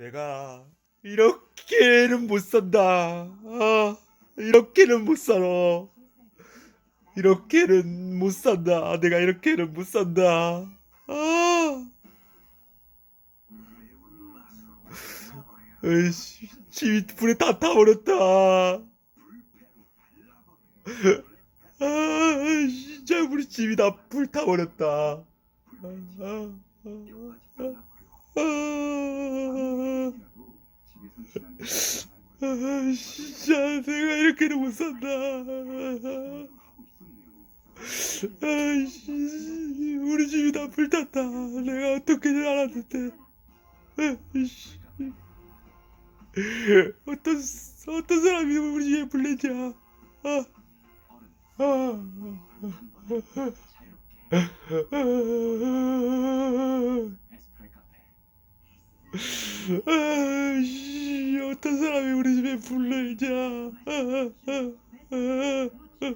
내가 이렇게는 못 산다. 아, 이렇게는 못 살아. 이렇게는 못 산다. 내가 이렇게는 못 산다. 아, 에이씨, 집이 불에 다 타버렸다. 아, 진짜 우리 집이 다 불타버렸다. 아, 아, 아, 아, 아, 진짜 내가 이렇게는 못 산다. 아이씨, 우리 집이 다 불탔다. 내가 어떻게든 알았는데. 아이씨. 어떤 어떤 사람이 우리 집에 불내냐? 아, 아, 아, 아이 씨, 어떤 사람이 우리 집에? 아, 아, 아, 아,